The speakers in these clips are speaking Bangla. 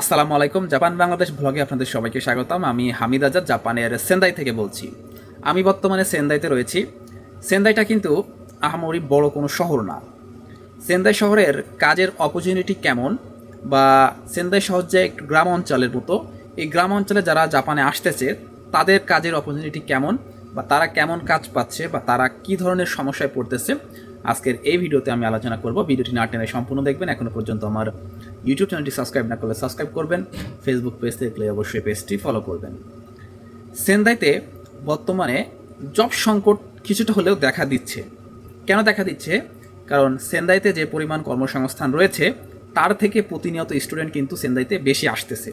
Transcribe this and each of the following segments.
আসসালামু আলাইকুম, জাপান বাংলাদেশ ব্লগে আপনাদের সবাইকে স্বাগতম। আমি হামিদ আজাদ, জাপানের সেন্দাই থেকে বলছি। আমি বর্তমানে সেন্দাইতে রয়েছি। সেন্দাইটা কিন্তু আহামরি বড় কোনো শহর না। সেন্দাই শহরের কাজের অপরচুনিটি কেমন বা সেন্দাই শহর যে একটু গ্রাম অঞ্চলের মতো, এই গ্রাম অঞ্চলে যারা জাপানে আসতেছে, তাদের কাজের অপরচুনিটি কেমন? বা তারা কেমন কাজ পাচ্ছে বা তারা কি ধরনের সমস্যায় পড়তেছে, আজকের এই ভিডিওতে আমি আলোচনা করব। ভিডিওটি না টেনে সম্পূর্ণ দেখবেন। এখনও পর্যন্ত আমার ইউটিউব চ্যানেলটি সাবস্ক্রাইব না করলে সাবস্ক্রাইব করবেন। ফেসবুক পেজ দেখলে অবশ্যই পেজটি ফলো করবেন। সেন্দাইতে বর্তমানে জব সংকট কিছুটা হলেও দেখা দিচ্ছে। কেন দেখা দিচ্ছে? কারণ সেন্দাইতে যে পরিমাণ কর্মসংস্থান রয়েছে, তার থেকে প্রতিনিয়ত স্টুডেন্ট কিন্তু সেন্দাইতে বেশি আসতেছে।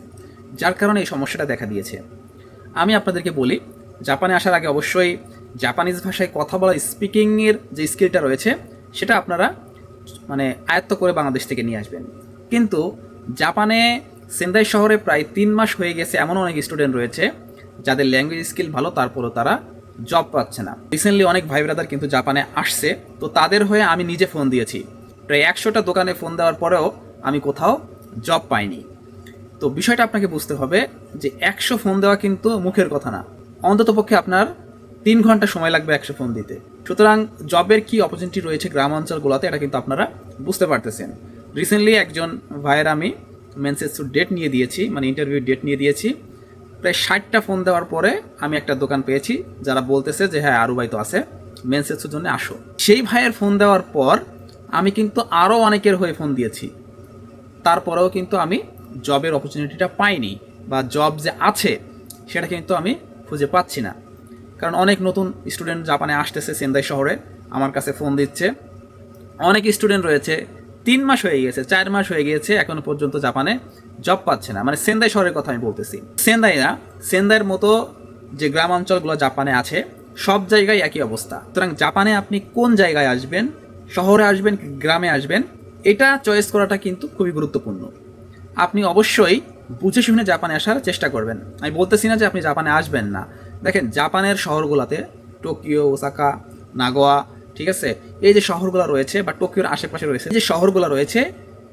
যার কারণে এই সমস্যাটা দেখা দিয়েছে। আমি আপনাদেরকে বলি জাপানে আসার আগে অবশ্যই জাপানিজ ভাষায় কথা বলা স্পিকিংয়ের যে স্কিলটা রয়েছে, সেটা আপনারা মানে আয়ত্ত করে বাংলাদেশ থেকে নিয়ে আসবেন। কিন্তু জাপানে সেন্দাই শহরে প্রায় তিন মাস হয়ে গেছে এমন অনেক স্টুডেন্ট রয়েছে, যাদের ল্যাঙ্গুয়েজ স্কিল ভালো, তারপরও তারা জব পাচ্ছে না। রিসেন্টলি অনেক ভাই ব্রাদার কিন্তু জাপানে আসছে, তো তাদের হয়ে আমি নিজে ফোন দিয়েছি। প্রায় একশোটা দোকানে ফোন দেওয়ার পরেও আমি কোথাও জব পাইনি। তো বিষয়টা আপনাকে বুঝতে হবে যে একশো ফোন দেওয়া কিন্তু মুখের কথা না। অন্ততপক্ষে আপনার তিন ঘণ্টা সময় লাগবে একশো ফোন দিতে। সুতরাং জবের কি অপরচুনিটি রয়েছে গ্রাম অঞ্চলগুলোতে এটা কিন্তু আপনারা বুঝতে পারতেছেন। রিসেন্টলি একজন ভাইয়ের আমি মেন্সেস ডেট নিয়ে দিয়েছি মানে ইন্টারভিউ ডেট নিয়ে দিয়েছি। প্রায় ষাটটা ফোন দেওয়ার পরে আমি একটা দোকান পেয়েছি, যারা বলতেছে যে হ্যাঁ আরও ভাই তো আছে মেন্সেসের জন্য আসো। সেই ভাইয়ের ফোন দেওয়ার পর আমি কিন্তু আরও অনেকের হয়ে ফোন দিয়েছি। তারপরেও কিন্তু আমি জবের অপরচুনিটিটা পাইনি, বা জব যে আছে, সেটা কিন্তু আমি খুঁজে পাচ্ছি না। কারণ অনেক নতুন স্টুডেন্ট জাপানে আসতেছে সেন্দাই শহরে, আমার কাছে ফোন দিচ্ছে। অনেক স্টুডেন্ট রয়েছে, তিন মাস হয়ে গিয়েছে চার মাস হয়ে গিয়েছে এখনও পর্যন্ত জাপানে জব পাচ্ছে না। মানে সেন্দাই শহরের কথা আমি বলতেছি। সেন্দাই না সেন্দাইয়ের মতো যে গ্রাম অঞ্চলগুলো জাপানে আছে, সব জায়গায় একই অবস্থা। সুতরাং জাপানে আপনি কোন জায়গায় আসবেন, শহরে আসবেন গ্রামে আসবেন, এটা চয়েস করাটা কিন্তু খুবই গুরুত্বপূর্ণ। আপনি অবশ্যই বুঝে শুনে জাপানে আসার চেষ্টা করবেন। আমি বলতেছি না যে আপনি জাপানে আসবেন না। দেখেন, জাপানের শহরগুলোতে টোকিও, ওসাকা, নাগোয়া, ঠিক আছে? এই যে শহরগুলো রয়েছে বা টোকিওর আশেপাশে রয়েছে যে শহরগুলো রয়েছে,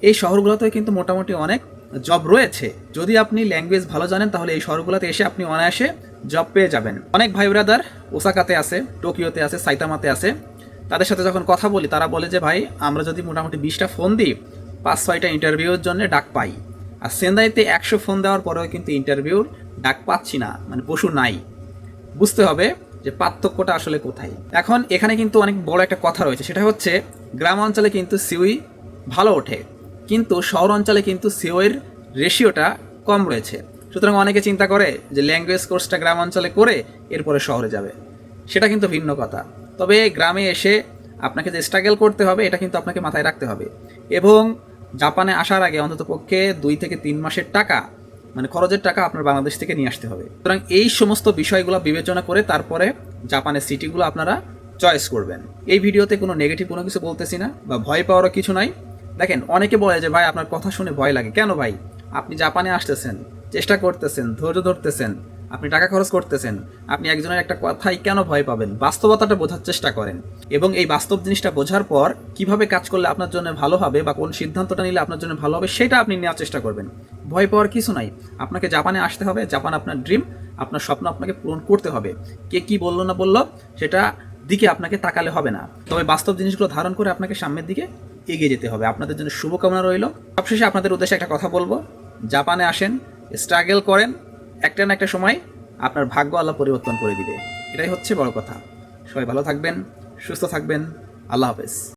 এই শহরগুলোতে কিন্তু মোটামুটি অনেক জব রয়েছে। যদি আপনি ল্যাঙ্গুয়েজ ভালো জানেন, তাহলে এই শহরগুলোতে এসে আপনি অনায়াসে জব পেয়ে যাবেন। অনেক ভাই ব্রাদার ওসাকাতে আছে, টোকিওতে আছে, সাইতামাতে আছে। তাদের সাথে যখন কথা বলি, তারা বলে যে, ভাই, আমরা যদি মোটামুটি বিশটা ফোন দিই পাঁচ ছয়টা ইন্টারভিউর জন্য ডাক পাই। আর সেন্দাইতে একশো ফোন দেওয়ার পরেও কিন্তু ইন্টারভিউর ডাক পাচ্ছি না মানে পশু নাই। বুঝতে হবে যে পার্থক্যটা আসলে কোথায়। এখন এখানে কিন্তু অনেক বড় একটা কথা রয়েছে, সেটা হচ্ছে গ্রাম অঞ্চলে কিন্তু সিউই ভালো ওঠে, কিন্তু শহর অঞ্চলে কিন্তু সিওয়ের রেশিওটা কম রয়েছে। সুতরাং অনেকে চিন্তা করে যে ল্যাঙ্গুয়েজ কোর্সটা গ্রাম অঞ্চলে করে এরপরে শহরে যাবে। সেটা কিন্তু ভিন্ন কথা। তবে গ্রামে এসে আপনাকে যে স্ট্রাগল করতে হবে, এটা কিন্তু আপনাকে মাথায় রাখতে হবে। এবং জাপানে আসার আগে অন্তত পক্ষে দুই থেকে তিন মাসের টাকা মানে খরচের টাকা আপনার বাংলাদেশ থেকে নিয়ে আসতে হবে। সুতরাং এই সমস্ত বিষয়গুলো বিবেচনা করে তারপরে জাপানের সিটিগুলো আপনারা চয়েস করবেন। এই ভিডিওতে কোনো নেগেটিভ কোনো কিছু বলতেছি না বা ভয় পাওয়ারও কিছু নাই। দেখেন, অনেকে বলে যে, ভাই, আপনার কথা শুনে ভয় লাগে। কেন ভাই? আপনি জাপানে আসতেছেন, চেষ্টা করতেছেন, ধৈর্য ধরতেছেন। আপনি টাকা খরচ করতেছেন, আপনি একজনের একটা কথাই কেন ভয় পাবেন? বাস্তবতাটা বোঝার চেষ্টা করেন। এবং এই বাস্তব জিনিসটা বোঝার পর কীভাবে কাজ করলে আপনার জন্য ভালো হবে বা কোন সিদ্ধান্তটা নিলে আপনার জন্য ভালো হবে, সেটা আপনি নেওয়ার চেষ্টা করবেন। ভয় পাওয়ার কিছু নাই। আপনাকে জাপানে আসতে হবে। জাপান আপনার ড্রিম। আপনার স্বপ্ন আপনাকে পূরণ করতে হবে। কে কি বলল না বলল, সেটা দিকে আপনাকে তাকালে হবে না। তবে বাস্তব জিনিসগুলো ধারণ করে আপনাকে সামনের দিকে এগিয়ে যেতে হবে। আপনাদের জন্য শুভকামনা রইল। সবশেষে আপনাদের উদ্দেশ্যে একটা কথা বলব। জাপানে আসেন স্ট্রাগল করেন একটা না একটা সময় আপনার ভাগ্য আল্লাহ পরিবর্তন করে দিবে। এটাই হচ্ছে বড় কথা। সবাই ভালো থাকবেন, সুস্থ থাকবেন। আল্লাহ হাফেজ।